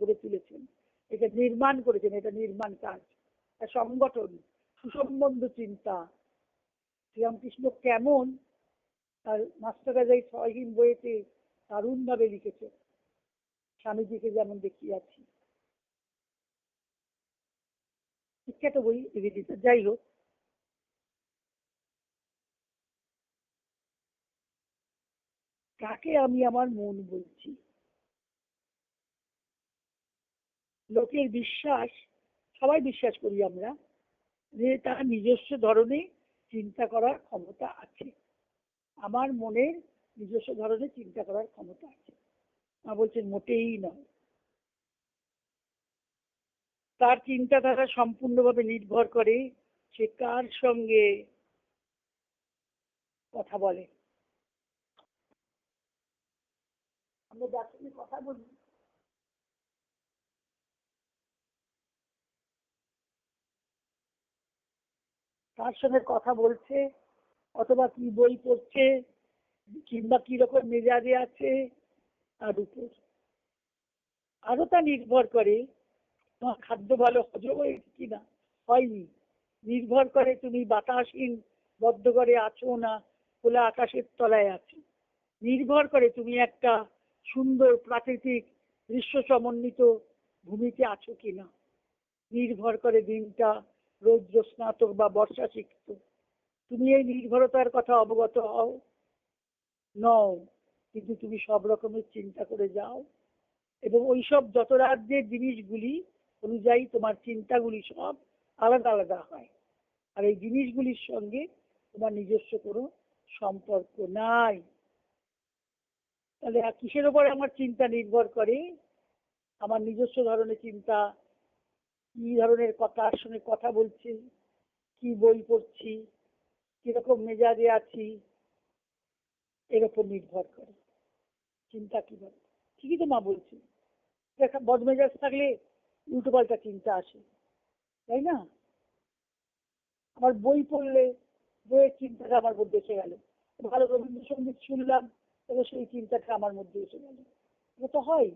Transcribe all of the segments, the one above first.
গড়ে তুলেছেন। এটা নির্মাণ করেছেন, এটা নির্মাণ কাজ। সংগঠন, সুসম্বন্ধ চিন্তা। শ্রীরামকৃষ্ণ কেমন? তার মাস্টারাজাই ছয়হীন বইয়েতে দারুণভাবে লিখেছে স্বামীজিকে যেমন দেখিয়াছি। বিখ্যাত বই নিবেদিতা যাই হোক। কাকে আমি আমার মন বলছি? লোকের বিশ্বাস, সবাই বিশ্বাস করি আমরা যে তার নিজস্ব ধরনে চিন্তা করার ক্ষমতা আছে। আমার মনের নিজস্ব ধরনের চিন্তা করার ক্ষমতা আছে। মা বলছেন, মোটেই নয়। তার চিন্তাধারা সম্পূর্ণভাবে নির্ভর করে সে কার সঙ্গে কথা বলে। আমরা যার সঙ্গে কথা বলি কার সঙ্গে কথা বলছে, অথবা কি বই পড়ছে, কিংবা কীরকম মেজাজে আছে, তার উপর। আরও তা নির্ভর করে, তোমার খাদ্য ভালো হজম হয়েছে কিনা? হয়নি। নির্ভর করে তুমি বাতাসহীন বদ্ধ করে আছো না, খোলা আকাশের তলায় আছো। নির্ভর করে তুমি একটা সুন্দর প্রাকৃতিক দৃশ্য সমন্বিত ভূমিতে আছো কিনা। নির্ভর করে দিনটা রৌদ্র স্নাতক বা বর্ষা শিখত তুমি এই নির্ভরতার কথা অবগত হও। নও, কিন্তু তুমি সব রকমের চিন্তা করে যাও। এবং ওইসব যত রাজ্যের জিনিসগুলি অনুযায়ী তোমার চিন্তাগুলি সব আলাদা আলাদা হয়। আর এই জিনিসগুলির সঙ্গে তোমার নিজস্ব কোনো সম্পর্ক নাই। তাহলে কিসের ওপরে আমার চিন্তা নির্ভর করে? আমার নিজস্ব ধরনের চিন্তা কি ধরনের কথার সঙ্গে কথা বলছি, কি বই পড়ছি, কীরকম মেজাজে আছি, এর উপর নির্ভর করে। চিন্তা কীভাবে ঠিকই তো মা বলছি। দেখা, বদমেজাজ থাকলে উল্টো পাল্টা চিন্তা আসে, তাই না? আমার বই পড়লে বইয়ের চিন্তাটা আমার মধ্যে এসে গেল। ভালো রবীন্দ্রসঙ্গীত শুনলাম, তবে সেই চিন্তাটা আমার মধ্যে এসে গেল। এটা তো হয়।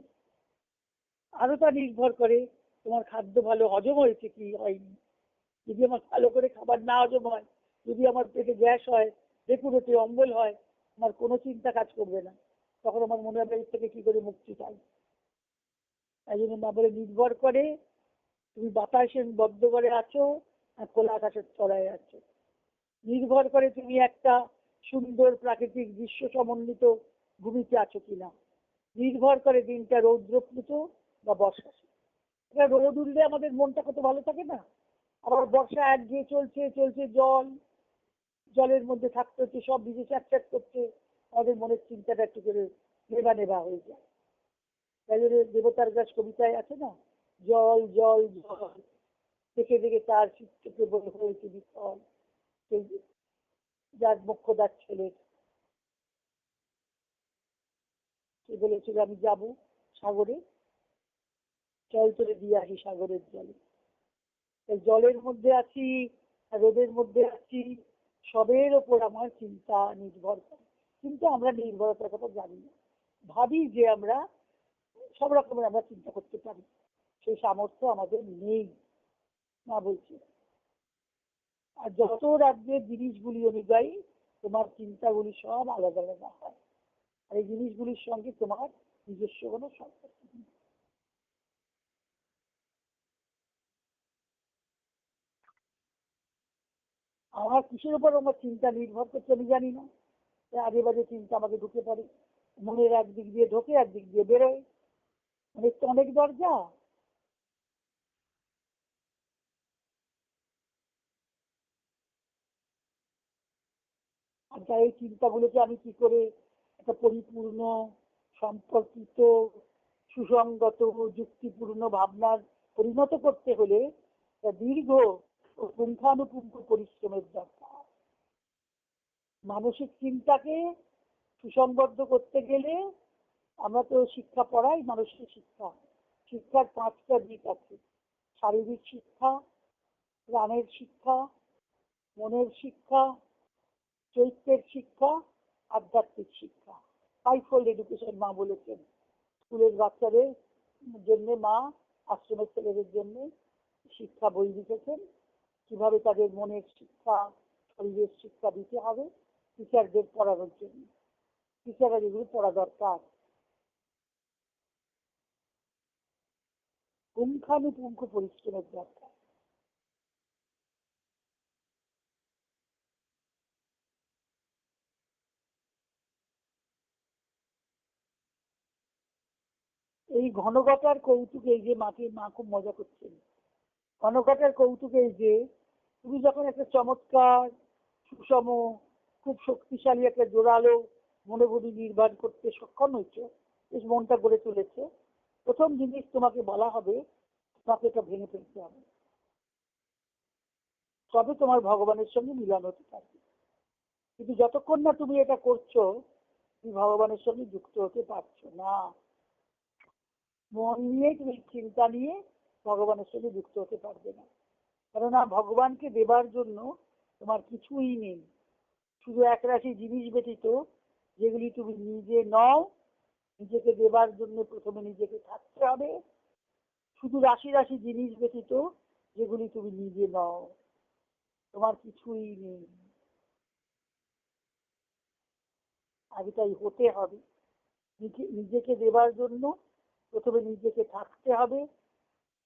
আরও তা নির্ভর করে তোমার খাদ্য ভালো হজম হয়েছে কি হয়নি? যদি আমার ভালো করে খাবার না হজম হয়, যদি আমার পেটে গ্যাস হয় ডেকুরেটে অম্বল হয়, আমার কোনো চিন্তা কাজ করবে না। তখন আমার মনে হবে এর থেকে কি করে মুক্তি পাই? তাই জন্য মা বলে, নির্ভর করে তুমি বাতাসে বদ্ধ করে আছো আর খোলা আকাশের তলায় আছো। নির্ভর করে তুমি একটা সুন্দর প্রাকৃতিক দৃশ্য সমন্বিত ভূমিতে আছো কিনা। নির্ভর করে দিনটা রৌদ্রপ্লুত বা বর্ষা রোদ উঠলে আমাদের মনটা কত ভালো থাকে না? আবার বর্ষা এক গিয়ে চলছে চলছে জল। জলের মধ্যে থাকতে হচ্ছে, সব ভিজে চ্যাট করছে। আমাদের মনের চিন্তাটা একটু করে নেবা নেবা হয়ে যায়। তাই জন্য দেবতার গাছ কবিতায় আছে না? জল জল জল। দেখে দেখে তার চিত্রকে বলে হয়েছে বিফল সেই যার মুখ্যদার ছেলের সে বলেছিল, আমি যাব সাগরে। জল তুলে দিয়ে আসি সাগরের জলে। জলের মধ্যে আছি, রোদের মধ্যে আছি, সবের ওপর আমার চিন্তা নির্ভর করে। কিন্তু আমরা নির্ভরতার কথা জানি না। ভাবি যে আমরা সব রকমের আমরা চিন্তা করতে পারি। সেই সামর্থ্য আমাদের নেই না বলছি। আর যত রাজ্যের জিনিসগুলি অনুযায়ী তোমার চিন্তাগুলি সব আলাদা আলাদা হয়। আর এই জিনিসগুলির সঙ্গে তোমার নিজস্ব কোনো সম্পর্ক আমার কিসের উপর আমার চিন্তা নির্ভর করছে আমি জানি না। আগে বাজে চিন্তা আমাকে ঢুকে পড়ে। মনের একদিক দিয়ে ঢোকে, একদিক দিয়ে বেরোয়। মানে তো অনেক দরজা। আর এই চিন্তাগুলোকে আমি কি করে একটা পরিপূর্ণ, সম্পর্কিত, সুসংগত, যুক্তিপূর্ণ ভাবনার পরিণত করতে হলে দীর্ঘ ও পুঙ্খানুপুঙ্খ পরিশ্রমের দরকার মানসিক চিন্তাকে সুসংবদ্ধ করতে গেলে আমরা তো শিক্ষা পড়াই, মানসিক শিক্ষা। শিক্ষার পাঁচটা দিক আছে। শারীরিক শিক্ষা, প্রাণের শিক্ষা, মনের শিক্ষা চৈত্যের শিক্ষা, আধ্যাত্মিক শিক্ষা। ফাইভ ফোল্ড এডুকেশন মা বলেছেন। স্কুলের বাচ্চাদের জন্য মা, আশ্রমের ছেলেদের জন্য শিক্ষা বই লিখেছেন। কীভাবে তাদের মনের শিক্ষা, শরীরের শিক্ষা দিতে হবে টিচারদের পড়ানোর জন্য। টিচাররা যেগুলো পড়া দরকার। পুঙ্খানুপুঙ্খ পরিশ্রমের দরকার। এই ঘনঘটার কৌতুকে এই যে মাকে, মা খুব মজা করছেন। ঘনঘটার কৌতুকে যে, তুমি যখন একটা চমৎকার, সুষম, খুব শক্তিশালী একটা জোরালো মনোভূমি নির্মাণ করতে সক্ষম হয়েছে, বেশ মনটা গড়ে তুলেছে, প্রথম জিনিস তোমাকে বলা হবে, তোমাকে এটা ভেঙে ফেলতে হবে। তবে তোমার ভগবানের সঙ্গে মিলন হতে পারবে কিন্তু যতক্ষণ না তুমি এটা করছ, তুমি ভগবানের সঙ্গে যুক্ত হতে পারছ না। মন নিয়ে তুমি চিন্তা নিয়ে ভগবানের সঙ্গে যুক্ত হতে পারবে না। কেননা ভগবানকে দেবার জন্য তোমার কিছুই নেই। শুধু একরাশি জিনিস ব্যতীত যেগুলি তুমি নিজে নও, নিজেকে দেবার জন্য প্রথমে নিজেকে থাকতে হবে। শুধু রাশি রাশি জিনিস ব্যতীত যেগুলি তুমি নিজে নও, তোমার কিছুই নেই। আগে তাই হতে হবে। নিজেকে দেবার জন্য প্রথমে নিজেকে থাকতে হবে।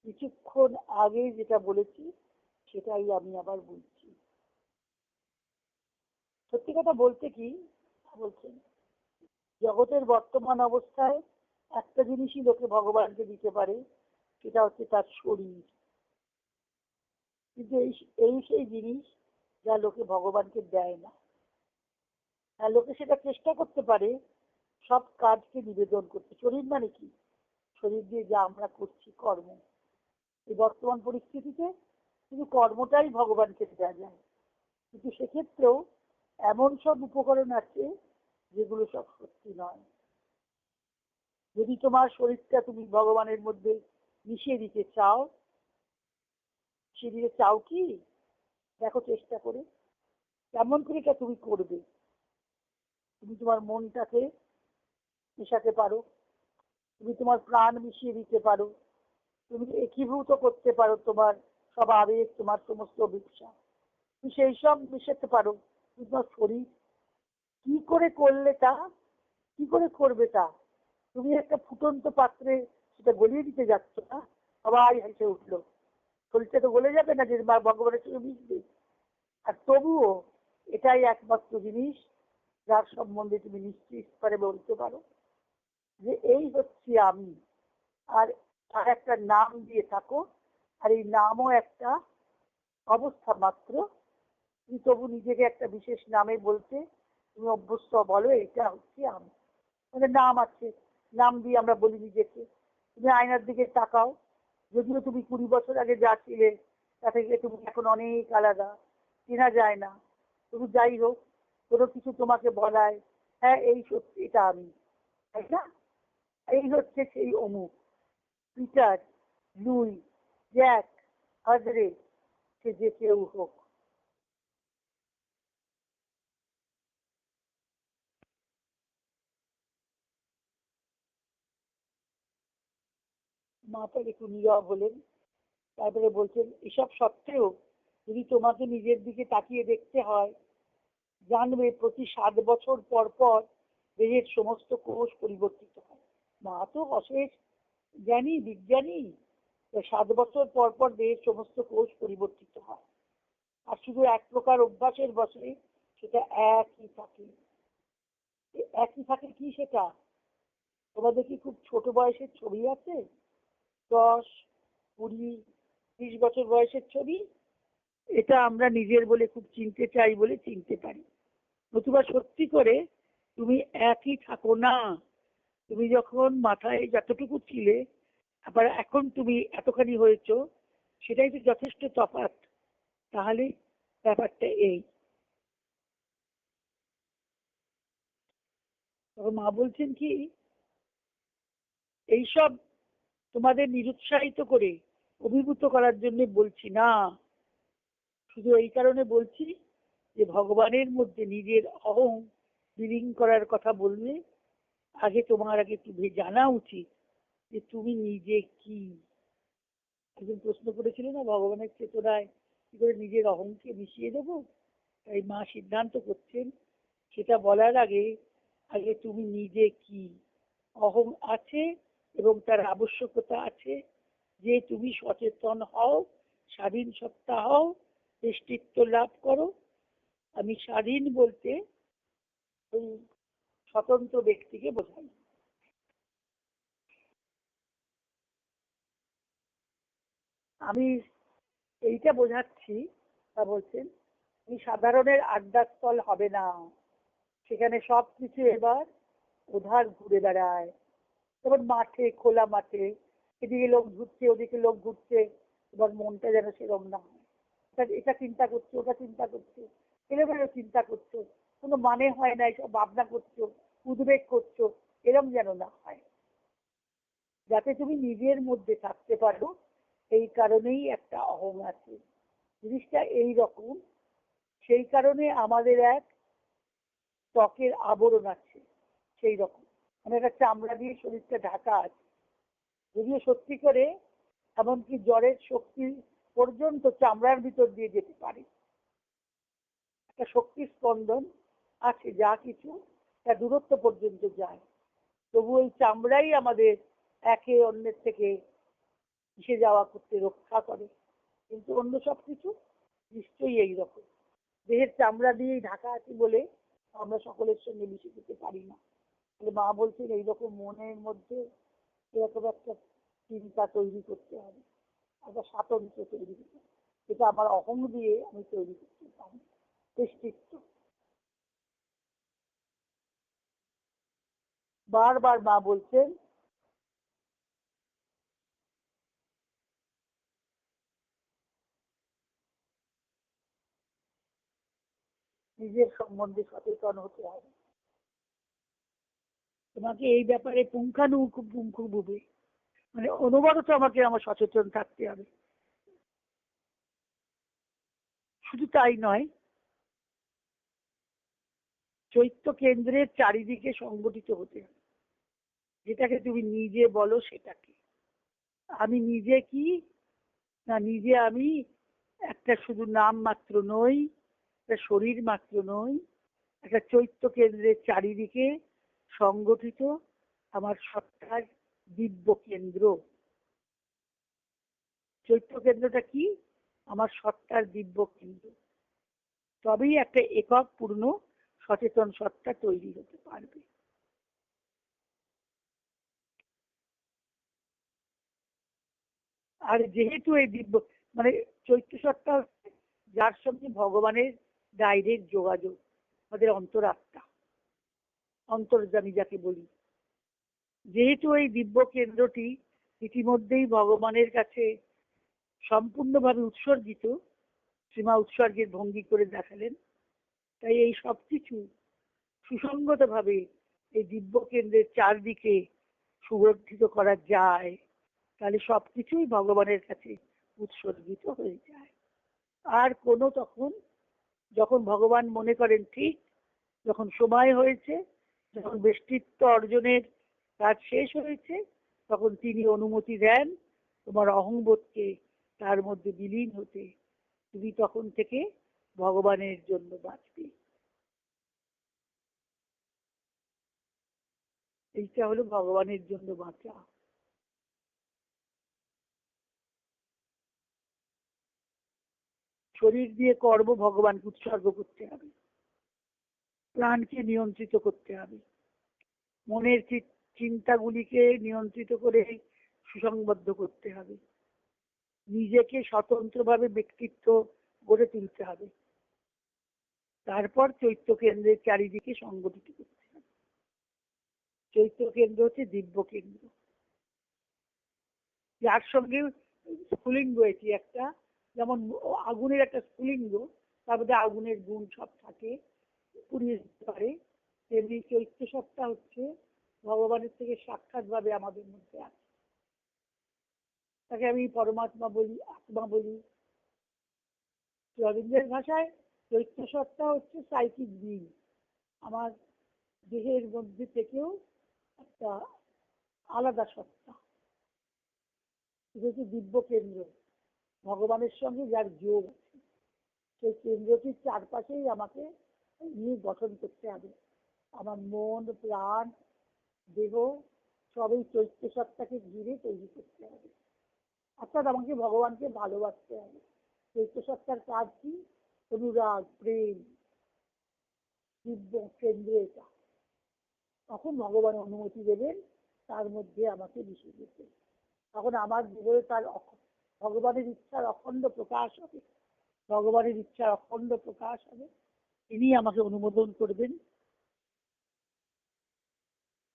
কিছুক্ষণ আগে যেটা বলেছি, সেটাই আমি আবার বলছি। সত্যি কথা বলতে কি বলছেন জগতের বর্তমান অবস্থায় একটা জিনিসই লোকে ভগবানকে দিতে পারে, সেটা হচ্ছে তার শরীর। কিন্তু এই এই সেই জিনিস যা লোকে ভগবানকে দেয় না। আর লোকে সেটা চেষ্টা করতে পারে, সব কাজকে নিবেদন করতে। শরীর মানে কি? শরীর দিয়ে যা আমরা করছি, কর্ম। এই বর্তমান পরিস্থিতিতে শুধু কর্মটাই ভগবানকে দেওয়া যায়। কিন্তু সেক্ষেত্রেও এমন সব উপকরণ আছে যেগুলো সব সত্যি নয়। যদি তোমার শরীরটা তুমি ভগবানের মধ্যে মিশিয়ে দিতে চাও দিতে চাও কি? দেখো চেষ্টা করে। কেমন করে এটা তুমি করবে? তুমি তোমার মনটাকে মেশাতে পারো। তুমি তোমার প্রাণ মিশিয়ে দিতে পারো। তুমি একীভূত করতে পারো তোমার সব আবেগ, তোমার সমস্ত অভিজ্ঞা তুমি সেই সব মিশাতে পারো তোমার শরীর কি করে করলে তা? কি করে করবে তা? তুমি একটা ফুটন্ত পাত্রে সেটা গলিয়ে দিতে যাচ্ছ না? সবাই হেসে উঠল। শরীরটা তো গলে যাবে না যে মা ভগবানের সঙ্গে মিশবে। আর তবুও এটাই একমাত্র জিনিস যার সম্বন্ধে তুমি নিশ্চিত করে বলতে পারো যে এই হচ্ছে আমি। আর তার একটা নাম দিয়ে থাকো। আর এই নামও একটা অবস্থা মাত্র। তুমি তবু নিজেকে একটা বিশেষ নামে বলতে তুমি অভ্যস্ত বলো এটা হচ্ছে আমি। আমাদের নাম আছে। নাম দিয়ে আমরা বলি নিজেকে। তুমি আয়নার দিকে তাকাও। যদিও তুমি কুড়ি বছর আগে যা ছিলে তা থেকে তুমি এখন অনেক আলাদা। চেনা যায় না। তবু যাই হোক, কোনো কিছু তোমাকে বলায় হ্যাঁ এই সত্যি, এটা আমি। তাই না? এই হচ্ছে সেই অমুক। পিটার লুই, জ্যাক, আদরে, সে যে কেউ হোক। মাতা একটু নীরব হলেন, তারপরে বলছেন, এসব সত্ত্বেও যদি তোমাকে নিজের দিকে তাকিয়ে দেখতে হয়, জানবে প্রতি সাত বছর পর পর দেহের সমস্ত কোষ পরিবর্তিত হয়। মা তো অশেষ জ্ঞানী বিজ্ঞানী। সাত বছর পর পর দেহের সমস্ত কোষ পরিবর্তিত হয়। আর শুধু এক প্রকার অভ্যাসের বসে সেটা একই থাকে। একই থাকে কি সেটা? তোমাদের কি খুব ছোট বয়সের ছবি আছে? দশ, কুড়ি, ত্রিশ বছর বয়সের ছবি? এটা আমরা নিজের বলে খুব চিনতে চাই বলে চিনতে পারি। নতুবা সত্যি করে তুমি একই থাকো না। তুমি যখন মাথায় যতটুকু ছিলে, আবার এখন তুমি এতখানি হয়েছ, সেটাই তো যথেষ্ট তফাৎ। তাহলে ব্যাপারটা এই। মা বলছেন কি, এইসব তোমাদের নিরুৎসাহিত করে অভিভূত করার জন্য বলছি না। শুধু এই কারণে বলছি যে, ভগবানের মধ্যে নিজের অহং বিলীন করার কথা বললে আগে তোমার আগে তুমি জানা উচিত যে তুমি নিজে কি? একজন প্রশ্ন করেছিল না ভগবানের চেতনায়, কি করে নিজের অহংকে মিশিয়ে দেবো? তাই মা সিদ্ধান্ত করছেন, সেটা বলার আগে আগে তুমি নিজে কি? অহং আছে এবং তার আবশ্যকতা আছে। যে তুমি সচেতন হও, স্বাধীন সত্তা হও নেতৃত্ব লাভ করো। আমি স্বাধীন বলতে স্বতন্ত্র ব্যক্তিকে বোঝাই আমি এইটা বোঝাচ্ছি, তা বলছেন এই সাধারণের আড্ডাস্থল হবে না। সেখানে সব কিছু এবার উধার ঘুরে বেড়ায়। যেমন মাঠে, খোলা মাঠে, এদিকে লোক ঘুরছে, ওদিকে লোক ঘুরছে এবার মনটা যেন সেরম না হয়। এটা- চিন্তা করছে, ওটা চিন্তা করছে, এলোমেলো চিন্তা করছ। কোনো মানে হয় না এসব ভাবনা করছ, উদ্বেগ করছ, এরম যেন না হয়। যাতে তুমি নিজের মধ্যে থাকতে পারো, এই কারণেই একটা অহং আছে। জিনিসটা এই রকম, সেই কারণে আমাদের এক ত্বকের আবরণ আছে, সেই রকম। মানে একটা চামড়া দিয়ে শরীরটা ঢাকা আছে। যদিও সত্যি করে এমনকি জ্বরের শক্তি পর্যন্ত চামড়ার ভিতর দিয়ে যেতে পারে। একটা শক্তি স্পন্দন আছে, যা কিছু, তা দূরত্ব পর্যন্ত যায়। তবু ওই চামড়াই আমাদের একে অন্যের থেকে মিশে যাওয়া করতে রক্ষা করে। কিন্তু অন্য সব কিছু নিশ্চয়ই এইরকম দেহের চামড়া দিয়েই ঢাকা আছি বলে আমরা সকলের সঙ্গে মিশে যেতে পারি না। তাহলে মা বলছেন এইরকম মনের মধ্যে এরকম একটা চিন্তা তৈরি করতে হবে। একটা স্বাতন্ত্র্য তৈরি করতে হবে। এটা আমার অহং দিয়ে আমি তৈরি করতে পারি ব্যক্তিত্ব বারবার মা বলছেন, নিজের সম্বন্ধে সচেতন হতে হবে তোমাকে এই ব্যাপারে পুঙ্খানুপুঙ্খভাবে মানে অনবরত আমাকে আমার সচেতন থাকতে হবে। শুধু তাই নয়, চৈত্য কেন্দ্রের চারিদিকে সংগঠিত হতে হবে। যেটাকে তুমি নিজে বলো সেটাকে। আমি নিজে কি? না, নিজে আমি একটা শুধু নাম মাত্র নই, একটা শরীর মাত্র নই, একটা চৈত্য কেন্দ্রের চারিদিকে সংগঠিত আমার সত্তার দিব্য কেন্দ্র। চৈত্য কেন্দ্রটা কি? আমার সত্তার দিব্য কেন্দ্র। তবেই একটা একক পূর্ণ সচেতন সত্তা তৈরি হতে পারবে। আর যেহেতু এই দিব্য মানে চৈত্য সত্তা যার সঙ্গে ভগবানের ডাইরেক্ট যোগাযোগ, আমাদের অন্তরাত্মা অন্তর্জামী যাকে বলি। যেহেতু এই দিব্য কেন্দ্রটি ইতিমধ্যেই ভগবানের কাছে সম্পূর্ণভাবে উৎসর্গিত, সীমা উৎসর্গের ভঙ্গি করে দেখালেন, তাই এই সব কিছু সুসঙ্গতভাবে এই দিব্য কেন্দ্রের চারদিকে সুরক্ষিত করা যায়। তাহলে সব কিছুই ভগবানের কাছে উৎসর্গিত হয়ে যায়। আর কোনো তখন, যখন ভগবান মনে করেন ঠিক, যখন সময় হয়েছে, যখন ব্যক্তিত্ব অর্জনের কাজ শেষ হয়েছে, তখন তিনি অনুমতি দেন, তোমার অহংবোধকে তার মধ্যে বিলীন হতে। তুমি তখন থেকে ভগবানের জন্য বাঁচবে। এইটা হলো ভগবানের জন্য বাঁচা। শরীর দিয়ে কর্ম ভগবানকে উৎসর্গ করতে হবে। প্রাণকে নিয়ন্ত্রিত করতে হবে। মনের চিন্তাগুলিকে নিয়ন্ত্রিত করে সুসংবদ্ধ করতে হবে। নিজেকে স্বতন্ত্রভাবে ব্যক্তিত্ব গড়ে তুলতে হবে। তারপর চৈত্য কেন্দ্রের চারিদিকে সংগঠিত করতে হবে। চৈত্য কেন্দ্র হচ্ছে দিব্য কেন্দ্র। যার সঙ্গে স্ফুলিঙ্গ এটি একটা যেমন আগুনের একটা স্ফুলিঙ্গ, তার মধ্যে আগুনের গুণ সব থাকে, পুড়িয়ে দিতে পারে। তেমনি চৈত্র সত্তা হচ্ছে, ভগবানের থেকে সাক্ষাৎ ভাবে আমাদের মধ্যে আছে। তাকে আমি পরমাত্মা বলি, আত্মা বলি। রবীন্দ্রের ভাষায় চৈত্র সত্তা হচ্ছে সাইকিক বিং আমার দেহের মধ্যে থেকেও একটা আলাদা সত্তা। হচ্ছে দিব্য কেন্দ্র। ভগবানের সঙ্গে যার যোগ, সেই কেন্দ্রটির চারপাশেই আমাকে নিয়ে গঠন করতে হবে। আমার মন, প্রাণ, দেহ সবই চৈত্য সত্তাকে ঘিরে তৈরি করতে হবে। অর্থাৎ আমাকে ভগবানকে ভালোবাসতে হবে। চৈত্য সত্তার কাজ কি? অনুরাগ, প্রেম, দিব্য কেন্দ্র এটা। তখন ভগবান অনুমতি দেবেন, তার মধ্যে আমাকে মিশে যেতে তখন আমার জীবনে তার ভগবানের ইচ্ছার অখণ্ড প্রকাশ হবে। ভগবানের ইচ্ছার অখণ্ড প্রকাশ হবে। তিনি আমাকে অনুমোদন করবেন।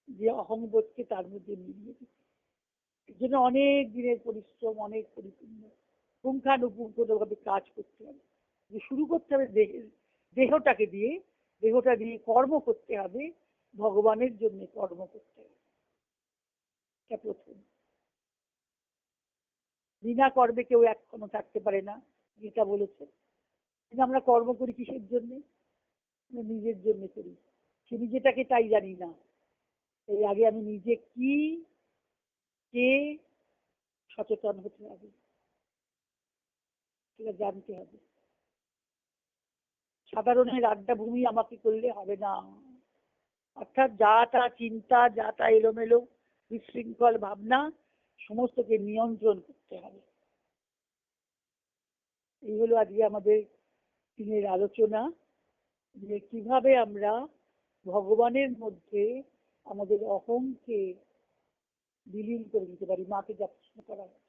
যে অহংবোধকে তার মধ্যে মিলিয়ে দিতে। এর জন্য অনেক দিনের পরিশ্রম, অনেক পরিপূর্ণ। পুঙ্খানুপুঙ্খভাবে কাজ করতে হবে। যে শুরু করতে হবে দেহের দেহটাকে দিয়ে। দেহটা দিয়ে কর্ম করতে হবে। ভগবানের জন্য কর্ম করতে হবে। এটা প্রথম। বিনা কর্মে কেউ এখনও থাকতে পারে না, গীতা বলেছে। কিন্তু আমরা কর্ম করি কিসের জন্যে? নিজের জন্য করি। সে নিজেটাকে তাই জানি না। এই আগে আমি নিজে কি, কে সচেতন হতে হবে, সেটা জানতে হবে। সাধারণের আড্ডা ভূমি আমাকে করলে হবে না। অর্থাৎ যা তা চিন্তা, যা তা এলোমেলো, বিশৃঙ্খল ভাবনা সমস্তকে নিয়ন্ত্রণ করতে হবে এই হলো আজকে আমাদের দিনের আলোচনা যে কীভাবে আমরা ভগবানের মধ্যে আমাদের অহংকে বিলীন করে দিতে পারি, মাকে যা প্রশ্ন করা।